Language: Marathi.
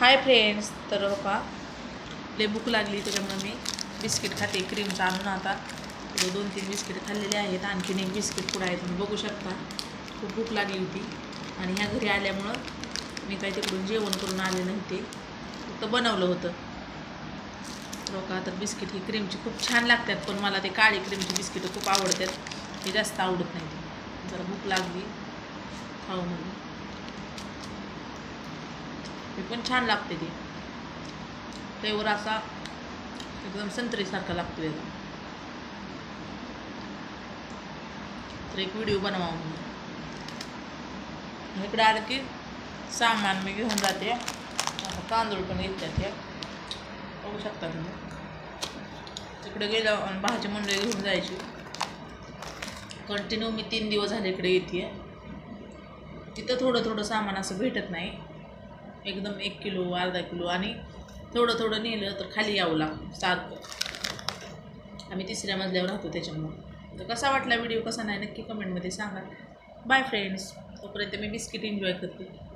हाय फ्रेंड्स तर हो का? लय भूक लागली त्याच्यामुळे मी बिस्किट खाते. क्रीमचं आणून आता. इकडे दोन तीन बिस्किट खाल्लेले आहेत. आणखीन एक बिस्किट पुढं आहे तुम्ही बघू शकता. खूप भूक लागली होती. आणि ह्या घरी आल्यामुळं मी काही तिकडून जेवण करून आले नव्हते. फक्त बनवलं होतं. हो लोक तर बिस्किट ही क्रीमची खूप छान लागतात पण मला ते काळी क्रीमची बिस्किटं खूप आवडतात. हे जास्त आवडत नाही ते जरा भूक लागली. खाऊ म्हणून. हे पण छान लागते ते. फ्लेवर असा एकदम संत्रीसारखा लागतो एकदम तर एक व्हिडिओ बनवा म्हणून. इकडे आलं की सामान मी घेऊन जाते. आता तांदूळ पण घेतात हे बघू शकता तुम्ही. तिकडे गेलं आणि भाजी मंडळी घेऊन जायची. कंटिन्यू मी तीन दिवस झाले इकडे येते. तिथं थोडं थोडं सामान असं भेटत नाही. एकदम एक किलो अर्धा किलो आणि थोडं थोडं नेलं तर खाली यावं लागतं सारखं. आम्ही तिसऱ्या मजल्यावर राहतो त्याच्यामुळं. तर कसा वाटला व्हिडिओ कसा नाही नक्की कमेंटमध्ये सांगा. बाय फ्रेंड्स तोपर्यंत मी बिस्किट एन्जॉय करते.